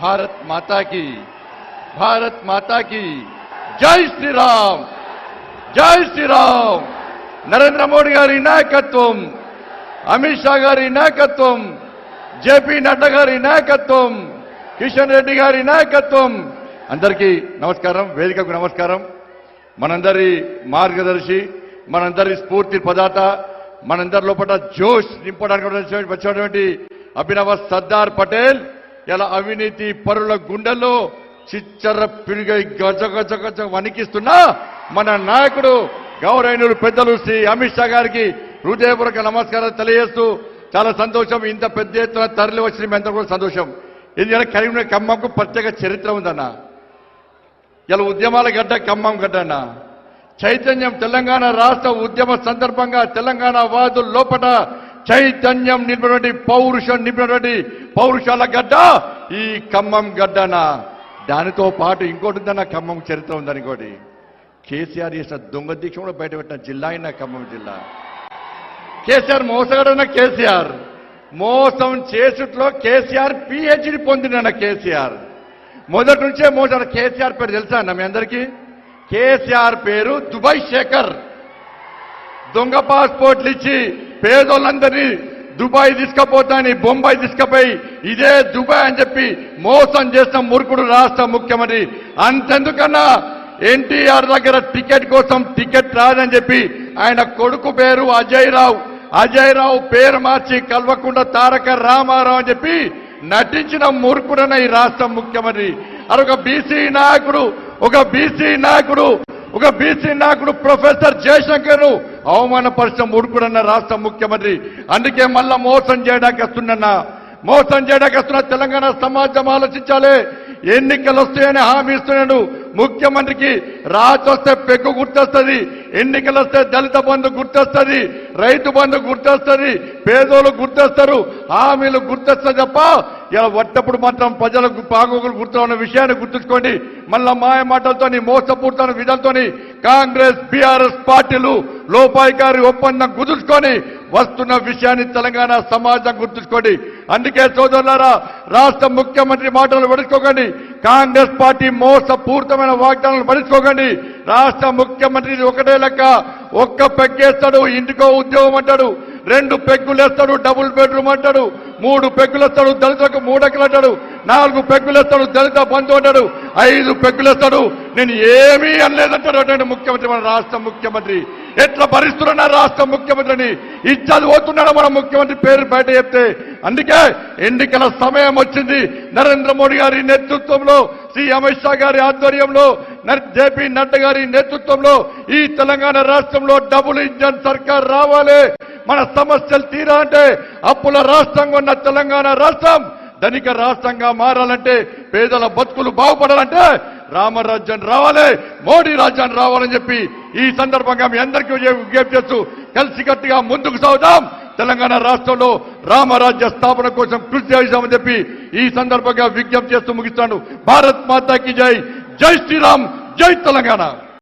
భారత్ మాతాకి భారత్ మాతాకి జై శ్రీరామ్ జై శ్రీరామ్ నరేంద్ర మోడీ గారి నాయకత్వం అమిత్ షా గారి నాయకత్వం జేపీ నడ్డా గారి నాయకత్వం కిషన్ రెడ్డి గారి నాయకత్వం అందరికీ నమస్కారం వేదికకు నమస్కారం. మనందరి మార్గదర్శి మనందరి స్ఫూర్తి పదాత మనందరి లోపల జోష్ నింపడానికి వచ్చినటువంటి అభినవ సర్దార్ పటేల్. ఇలా అవినీతి పరుల గుండెల్లో చిచ్చర పిరుగై గజ గజ గజ వణికిస్తున్నా మన నాయకుడు గౌరవనీయులు పెద్దలు శ్రీ అమిత్ షా గారికి హృదయపూర్వక నమస్కారాలు తెలియజేస్తూ చాలా సంతోషం. ఇంత పెద్ద ఎత్తున తరలి వచ్చిన మీ అందరూ కూడా సంతోషం. ఎందుకంటే కరీంనగర్ ఖమ్మంకు ప్రత్యేక చరిత్ర ఉందన్న. ఇలా ఉద్యమాల గడ్డ ఖమ్మం గడ్డ అన్న. చైతన్యం తెలంగాణ రాష్ట్ర ఉద్యమ సందర్భంగా తెలంగాణ వాదుల లోపల చైతన్యం నింపినటువంటి పౌరుషం నింపినటువంటి పౌరుషాల గడ్డ ఈ ఖమ్మం గడ్డన. దానితో పాటు ఇంకోటి ఉందన్న ఖమ్మం చరిత్ర ఉందని ఇంకోటి కేసీఆర్ చేసిన దొంగ దీక్ష కూడా బయటపెట్టిన జిల్లా అయినా ఖమ్మం జిల్లా. కేసీఆర్ మోసగాడన్న కేసీఆర్. మోసం చేసుట్లో కేసీఆర్ పిహెచ్డి పొందిన కేసీఆర్. మొదటి నుంచే మోసాడు కేసీఆర్ పేరు తెలుసా అన్న మీ అందరికీ? కేసీఆర్ పేరు దుబాయ్ శేఖర్ దొంగ పాస్పోర్ట్లు ఇచ్చి పేదోళ్ళందరినీ దుబాయ్ తీసుకపోతాని బొంబాయి తీసుకపోయి ఇదే దుబాయ్ అని చెప్పి మోసం చేసిన మురుకుడు రాష్ట్ర ముఖ్యమంత్రి. అంతెందుకన్నా ఎన్టీఆర్ దగ్గర టికెట్ కోసం టికెట్ రాదని చెప్పి ఆయన కొడుకు పేరు అజయ్ రావు అజయ్ రావు పేరు మార్చి కల్వకుండా తారక రామారావు అని చెప్పి నటించిన మూర్ఖుడన ఈ రాష్ట్ర ముఖ్యమంత్రి. అది ఒక బీసీ నాయకుడు ఒక బీసీ నాయకుడు ఒక బీసీ నాయకుడు ప్రొఫెసర్ జయశంకర్ అవమానపరిచిన ఉడుకుడన్న రాష్ట్ర ముఖ్యమంత్రి. అందుకే మళ్ళా మోసం చేయడానికి వస్తున్నా. మోసం చేయడానికి వస్తున్న. తెలంగాణ సమాజం ఆలోచించాలి. ఎన్నికలు వస్తాయని హామీ ఇస్తున్నాడు. ముఖ్యమంత్రికి రాచొస్తే పెగ్గు గుర్తొస్తుంది. ఎన్నికలు వస్తే దళిత బంధు గుర్తొస్తుంది. రైతు బంధు గుర్తొస్తుంది. పేదోళ్ళు గుర్తొస్తారు. హామీలు గుర్తొస్తా తప్ప ఇలా వట్టప్పుడు మాత్రం ప్రజలకు బాగోగులు గుర్తు ఉన్న విషయాన్ని గుర్తుంచుకోండి. మళ్ళా మాయ మాటలతోని మోసపూర్తన విధంతోని కాంగ్రెస్ బీఆర్ఎస్ పార్టీలు లోపాయికారి ఒప్పందం కుదుర్చుకొని వస్తున్న విషయాన్ని తెలంగాణ సమాజం గుర్తుంచుకోండి. అందుకే సోదరులారా రాష్ట్ర ముఖ్యమంత్రి మాటలు పడుచుకోకండి. కాంగ్రెస్ పార్టీ మోసపూరితమైన వాగ్దానాలు పడుచుకోకండి. రాష్ట్ర ముఖ్యమంత్రి ఒకటే లెక్క ఒక్క పెగ్గేస్తాడు ఇంటికో ఉద్యోగం అంటాడు రెండు పెగ్గులేస్తాడు డబుల్ బెడ్రూమ్ అంటాడు మూడు పెగ్గులేస్తాడు దళితులకు మూడెక్కలు అంటాడు నాలుగు పెగ్గులేస్తాడు దళిత బంధు అంటాడు ఐదు పెగ్గులేస్తాడు నేను ఏమీ అనలేదంటాడు ముఖ్యమంత్రి మన రాష్ట్ర ముఖ్యమంత్రి. ఎట్లా భరిస్తున్నా రాష్ట్ర ముఖ్యమంత్రిని? ఇచ్చాది పోతున్నాడు మన ముఖ్యమంత్రి పేరు బయట చెప్తే. అందుకే ఎన్నికల సమయం వచ్చింది. నరేంద్ర మోడీ గారి నేతృత్వంలో శ్రీ అమిత్ షా గారి ఆధ్వర్యంలో జేపీ నడ్డా గారి నేతృత్వంలో ఈ తెలంగాణ రాష్ట్రంలో డబుల్ ఇంజన్ సర్కార్ రావాలి. మన సమస్యలు తీరా అంటే అప్పుల రాష్ట్రంగా ఉన్న తెలంగాణ రాష్ట్రం ధనిక రాష్ట్రంగా మారాలంటే పేదల బతుకులు బాగుపడాలంటే రామరాజ్యం రావాలి మోడీ రాజ్యాన్ని రావాలని చెప్పి ఈ సందర్భంగా మీ అందరికీ విజ్ఞప్తి చేస్తూ కలిసికట్టుగా ముందుకు సాగుదాం. తెలంగాణ రాష్ట్రంలో రామరాజ్య స్థాపన కోసం కృషి చేశామని చెప్పి ఈ సందర్భంగా విజ్ఞప్తి చేస్తూ ముగిస్తాను. భారత్ మాతాకి జై. జై శ్రీరామ్. జై తెలంగాణ.